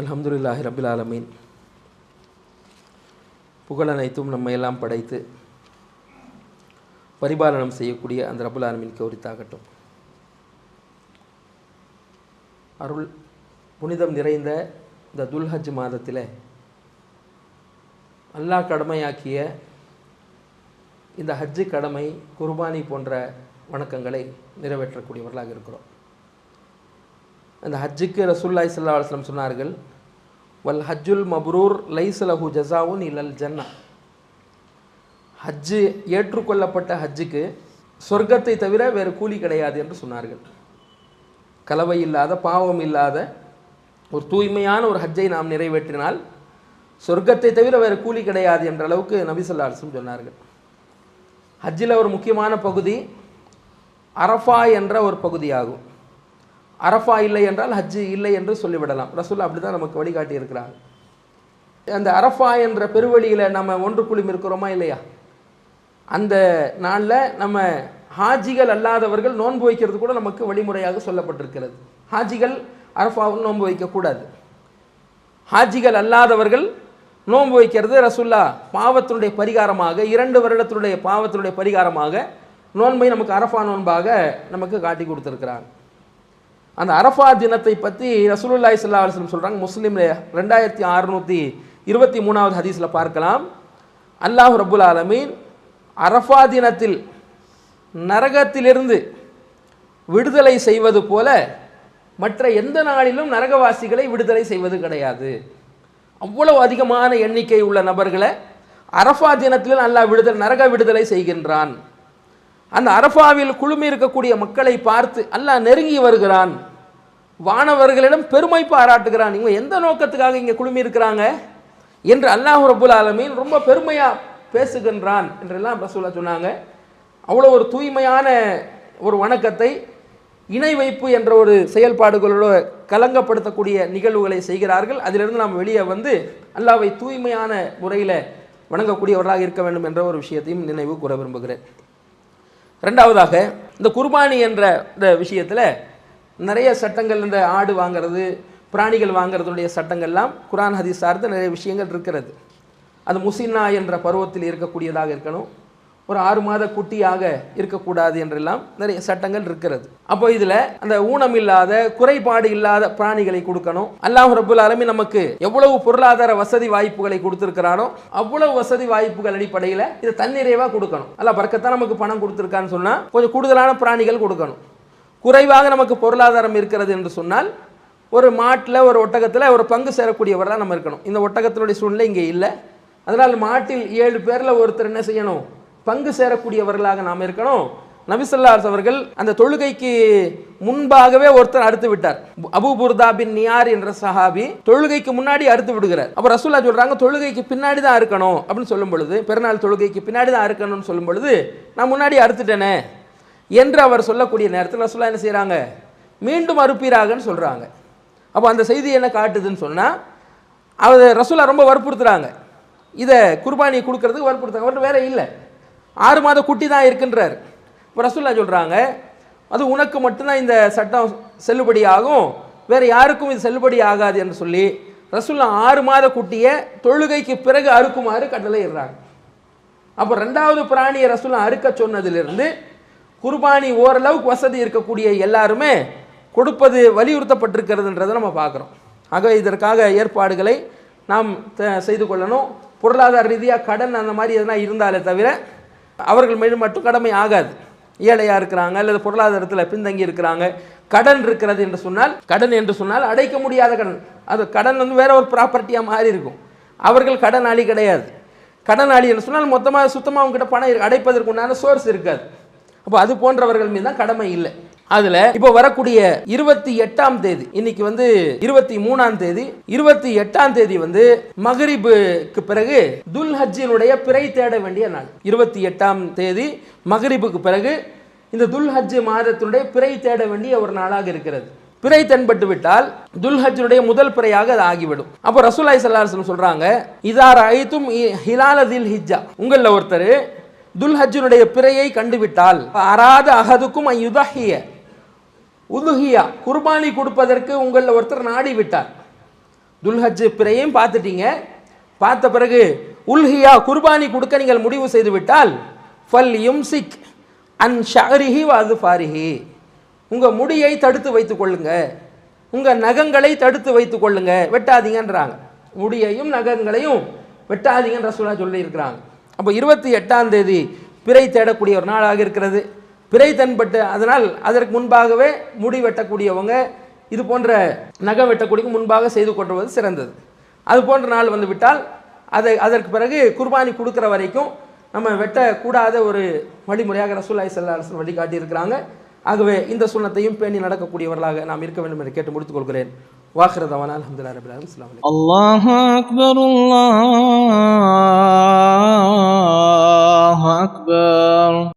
அலமதுல்லாஹி ரபில் ஆலமீன். புகழ் அனைத்தும் நம்மை எல்லாம் படைத்து பரிபாலனம் செய்யக்கூடிய அந்த ரபுல் ஆலமீன் கௌரித்தாகட்டும். அருள் புனிதம் நிறைந்த இந்த துல்ஹஜ் மாதத்தில் அல்லாஹ் கடமையாக்கிய இந்த ஹஜ்ஜு கடமை குர்பானி போன்ற வணக்கங்களை நிறைவேற்றக்கூடியவர்களாக இருக்கிறோம். அந்த ஹஜ்ஜுக்கு ரசூல்லாய் சல்லா அலுவலம் சொன்னார்கள் வல் ஹஜ்ஜுல் மப்ரூர் லைசலஹு ஜசாவுன் இலல் ஜன்னா. ஹஜ்ஜு ஏற்றுக்கொள்ளப்பட்ட ஹஜ்ஜுக்கு சொர்க்கத்தை தவிர வேறு கூலி கிடையாது என்று சொன்னார்கள். கலவை இல்லாத பாவம் இல்லாத ஒரு தூய்மையான ஒரு ஹஜ்ஜை நாம் நிறைவேற்றினால் சொர்க்கத்தை தவிர வேறு கூலி கிடையாது என்ற அளவுக்கு நபிசல்லா அலுவலம் சொன்னார்கள். ஹஜ்ஜில் ஒரு முக்கியமான பகுதி அரஃபா என்ற ஒரு பகுதியாகும். அரஃபா இல்லை என்றால் ஹஜ்ஜு இல்லை என்று சொல்லிவிடலாம். ரசூல் அப்படி தான் நமக்கு வழிகாட்டி இருக்கிறாங்க அந்த அரஃபா என்ற பெருவழியில் நம்ம ஒன்று குழுமி இருக்கிறோமா இல்லையா? அந்த நாளில் நம்ம ஹாஜிகள் அல்லாதவர்கள் நோன்பு வைக்கிறது கூட நமக்கு வழிமுறையாக சொல்லப்பட்டிருக்கிறது. ஹாஜிகள் அரஃபாவில் நோன்பு வைக்கக்கூடாது. ஹாஜிகள் அல்லாதவர்கள் நோன்பு வைக்கிறது ரசுல்லா பாவத்தினுடைய பரிகாரமாக இரண்டு வருடத்தினுடைய பாவத்தினுடைய பரிகாரமாக நோன்பை நமக்கு அரஃபா நோன்பாக நமக்கு காட்டி கொடுத்துருக்குறாங்க அந்த அரஃபா தினத்தை பற்றி ரசூலுல்லாய் சல்லா அலுவலம் சொல்கிறாங்க முஸ்லீமில் ரெண்டாயிரத்தி அறுநூற்றி இருபத்தி மூணாவது ஹதீஸில் பார்க்கலாம். அல்லாஹ் ரபுல் ஆலமீன் அரஃபா தினத்தில் நரகத்திலிருந்து விடுதலை செய்வது போல மற்ற எந்த நாளிலும் நரகவாசிகளை விடுதலை செய்வது கிடையாது. அவ்வளவு அதிகமான எண்ணிக்கை உள்ள நபர்களை அரஃபா தினத்தில் அல்லாஹ் விடுதலை நரக விடுதலை செய்கின்றான். அந்த அரஃபாவில் குழுமி இருக்கக்கூடிய மக்களை பார்த்து அல்லாஹ் நெருங்கி வருகிறான். வானவர்களிடம் பெருமை பாராட்டுகிறான். இவங்க எந்த நோக்கத்துக்காக இங்கே குழுமி இருக்கிறாங்க? என்று அல்லாஹ் ரபுல் ஆலமீன் ரொம்ப பெருமையாக பேசுகின்றான் என்றெல்லாம் ரசூலா சொன்னாங்க. அவ்வளோ ஒரு தூய்மையான ஒரு வணக்கத்தை இணை வைப்பு என்ற ஒரு செயல்பாடுகளோடு கலங்கப்படுத்தக்கூடிய நிகழ்வுகளை செய்கிறார்கள். அதிலிருந்து நாம் வெளியே வந்து அல்லாவை தூய்மையான முறையில் வணங்கக்கூடியவர்களாக இருக்க வேண்டும் என்ற ஒரு விஷயத்தையும் நினைவு கூற விரும்புகிறேன். ரெண்டாவதாக இந்த குர்பானி என்ற இந்த விஷயத்தில் நிறைய சட்டங்கள் இந்த ஆடு வாங்கிறது பிராணிகள் வாங்கிறதுடைய சட்டங்கள்லாம் குரான் ஹதீஸ் சார்ந்த நிறைய விஷயங்கள் இருக்கிறது. அது முசின்னா என்ற பருவத்தில் இருக்கக்கூடியதாக இருக்கணும். ஒரு ஆறு மாத குட்டியாக இருக்கக்கூடாது என்றெல்லாம் நிறைய சட்டங்கள் இருக்கிறது. அப்போ இதில் அந்த ஊனம் இல்லாத குறைபாடு இல்லாத பிராணிகளை கொடுக்கணும். அல்லாஹ் ரபுல் ஆலமி நமக்கு எவ்வளவு பொருளாதார வசதி வாய்ப்புகளை கொடுத்துருக்கிறானோ அவ்வளவு வசதி வாய்ப்புகள் அடிப்படையில் இதை தன்னிறைவாக கொடுக்கணும். அல்ல பறக்கத்தான் நமக்கு பணம் கொடுத்துருக்கான்னு சொன்னால் கொஞ்சம் கூடுதலான பிராணிகள் கொடுக்கணும். குறைவாக நமக்கு பொருளாதாரம் இருக்கிறது என்று சொன்னால் ஒரு மாட்டில் ஒரு ஒட்டகத்தில் ஒரு பங்கு சேரக்கூடியவராக நம்ம இருக்கணும். இந்த ஒட்டகத்தினுடைய சூழ்நிலை இங்கே இல்லை. அதனால் மாட்டில் ஏழு பேரில் ஒருத்தர் என்ன செய்யணும்? பங்கு சேரக்கூடியவர்களாக நாம் இருக்கணும். நபிசல்லாஸ் அவர்கள் அந்த தொழுகைக்கு முன்பாகவே ஒருத்தர் அறுத்து விட்டார். அபு புர்தா பின் நியார் என்ற சஹாபி தொழுகைக்கு முன்னாடி அறுத்து விடுகிறார். அப்போ ரசூல்லா சொல்றாங்க தொழுகைக்கு பின்னாடி தான் இருக்கணும் அப்படின்னு சொல்லும் பொழுது பெருநாள் தொழுகைக்கு பின்னாடி தான் இருக்கணும்னு சொல்லும் பொழுது நான் முன்னாடி அறுத்துட்டேனே என்று அவர் சொல்லக்கூடிய நேரத்தில் ரசூல்லா என்ன செய்கிறாங்க மீண்டும் அறுப்பீராகன்னு சொல்கிறாங்க அப்போ அந்த செய்தி என்ன காட்டுதுன்னு சொன்னால் அவர் ரசூலா ரொம்ப வற்புறுத்துறாங்க. இதை குர்பானி கொடுக்கறதுக்கு வற்புறுத்தாங்க அவர்கிட்ட வேற இல்லை. ஆறு மாத குட்டி தான் இருக்குன்றார். இப்போ ரசூல்லா சொல்கிறாங்க அது உனக்கு மட்டும்தான் இந்த சட்டம் செல்லுபடி ஆகும் வேறு யாருக்கும் இது செல்லுபடி ஆகாது என்று சொல்லி ரசூல்லா ஆறு மாத குட்டியை தொழுகைக்கு பிறகு அறுக்குமாறு கட்டளையிடுறாங்க அப்போ ரெண்டாவது பிராணியை ரசூல்லா அறுக்க சொன்னதிலிருந்து குர்பானி ஓரளவுக்கு வசதி இருக்கக்கூடிய எல்லாருமே கொடுப்பது வலியுறுத்தப்பட்டிருக்கிறதுன்றதை நம்ம பார்க்குறோம். ஆக இதற்காக ஏற்பாடுகளை நாம் செய்து கொள்ளணும். பொருளாதார ரீதியாக கடன் அந்த மாதிரி எதனா இருந்தாலே தவிர அவர்கள் மீது மட்டும் கடமை ஆகாது. ஏழையாக இருக்கிறாங்க அல்லது பொருளாதாரத்தில் பின்தங்கி இருக்கிறாங்க கடன் இருக்கிறது என்று சொன்னால் கடன் என்று சொன்னால் அடைக்க முடியாத கடன். அது கடன் வந்து வேற ஒரு ப்ராப்பர்ட்டியாக மாறி இருக்கும். அவர்கள் கடனாளி கிடையாது. கடனாளி என்று சொன்னால் மொத்தமாக சுத்தமாக அவங்ககிட்ட பணம் அடைப்பதற்கு உண்டான சோர்ஸ் இருக்காது. அப்போ அது போன்றவர்கள் மீது தான் கடமை இல்லை. அதுல இப்போ வரக்கூடிய இருபத்தி எட்டாம் தேதி இன்னைக்கு வந்து இருபத்தி மூணாம் தேதி இருபத்தி எட்டாம் தேதி வந்து மகரிபுக்கு பிறகு துல் ஹஜ்ஜினுடைய பிறை தேட வேண்டிய நாள். இருபத்தி எட்டாம் தேதி மகரிபுக்கு பிறகு இந்த துல் ஹஜ் மாதத்தினுடைய பிறை தேட வேண்டிய ஒரு நாளாக இருக்கிறது. பிறை தென்பட்டு விட்டால் துல்ஹஜ்னுடைய முதல் பிறையாக அது ஆகிவிடும். அப்போ ரசூலாய் சல்லாஹம் சொல்றாங்க இதார் ஐத்தும் ஹிலால தில் ஹிஜ்ஜா. உங்களில் ஒருத்தர் துல்ஹஜ்னுடைய பிறையை கண்டுவிட்டால் அராத அகதுக்கும் யுதஹிய உலுஹியா குர்பானி கொடுப்பதற்கு உங்களில் ஒருத்தர் நாடி விட்டார் துல்ஹஜ் பிறையும் பார்த்துட்டீங்க. பார்த்த பிறகு உல்ஹியா குர்பானி கொடுக்க நீங்கள் முடிவு செய்து விட்டால் ஃபல் யும்சிக் அன் ஷஹரிஹி வாது ஃபாரிஹி. உங்கள் முடியை தடுத்து வைத்துக் கொள்ளுங்க. உங்கள் நகங்களை தடுத்து வைத்துக் கொள்ளுங்க. வெட்டாதீங்கன்றாங்க. முடியையும் நகங்களையும் வெட்டாதீங்கன்ற ரசூலா சொல்லியிருக்கிறாங்க. அப்போ இருபத்தி எட்டாம் தேதி பிறை தேடக்கூடிய ஒரு நாளாக இருக்கிறது. பிறை தென்பட்டு அதனால் அதற்கு முன்பாகவே முடி வெட்டக்கூடியவங்க இது போன்ற நகம் வெட்டக்கூடியவங்க முன்பாக செய்து கொள்வது சிறந்தது அது போன்ற நாள் வந்து விட்டால் அதை அதற்கு பிறகு குர்பானி கொடுக்குற வரைக்கும் நம்ம வெட்டக்கூடாத ஒரு வழிமுறையாக ரசூல்லாய் சல்லாஹ் வழிகாட்டி இருக்கிறாங்க ஆகவே இந்த சுண்ணத்தையும் பேணி நடக்கக்கூடியவர்களாக நாம் இருக்க வேண்டும் என்று கேட்டு முடித்துக் கொள்கிறேன் வாஹிரதவான அலமதுல்லா ரபில் அஸ்லாம் الله أكبر الله أكبر